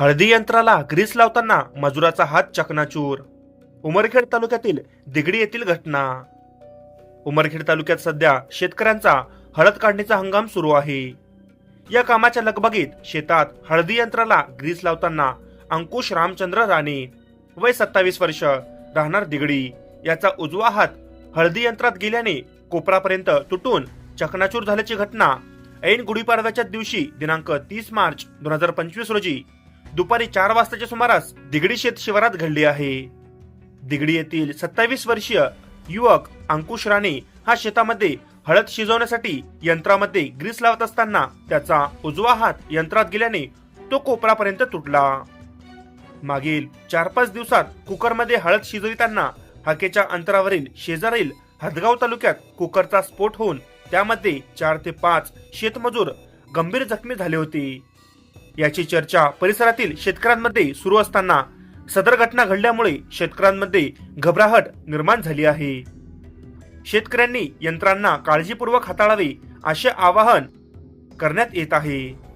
हळदी यंत्राला ग्रीस लावताना मजुराचा हात चकनाचूर. उमरखेड तालुक्यातील दिगडी येथील घटना. उमरखेड तालुक्यात सध्या शेतकऱ्यांचा हळद काढणीचा हंगाम सुरू आहे. या कामाच्या लगबगीत शेतात हळदी यंत्राला ग्रीस लावताना अंकुश रामचंद्र राणे वय सत्तावीस वर्ष राहणार दिगडी. याचा उजवा हात हळदी यंत्रात गेल्याने कोपरापर्यंत तुटून चकनाचूर झाल्याची घटना ऐन गुढीपाडव्याच्या दिवशी दिनांक तीस मार्च दोन हजार पंचवीस रोजी दुपारी चार वाजताच्या सुमारास दिगडी शेत शिवारात घडली आहे. दिगडी येथील सत्तावीस वर्षीय युवक अंकुश राणे हा शेतामध्ये हळद शिजवण्यासाठी यंत्रामध्ये ग्रीस लावत असताना त्याचा उजवा हात यंत्रात गेल्याने तो कोपरापर्यंत तुटला. मागील चार पाच दिवसात कुकरमध्ये हळद शिजविताना हाकेच्या अंतरावरील शेजारील हदगाव तालुक्यात कुकरचा स्फोट होऊन त्यामध्ये चार ते पाच शेतमजूर गंभीर जखमी झाले होते. याची चर्चा परिसरातील शेतकऱ्यांमध्ये सुरू असताना सदर घटना घडल्यामुळे शेतकऱ्यांमध्ये घबराहट निर्माण झाली आहे. शेतकऱ्यांनी यंत्रांना काळजीपूर्वक हाताळावे असे आवाहन करण्यात येत आहे.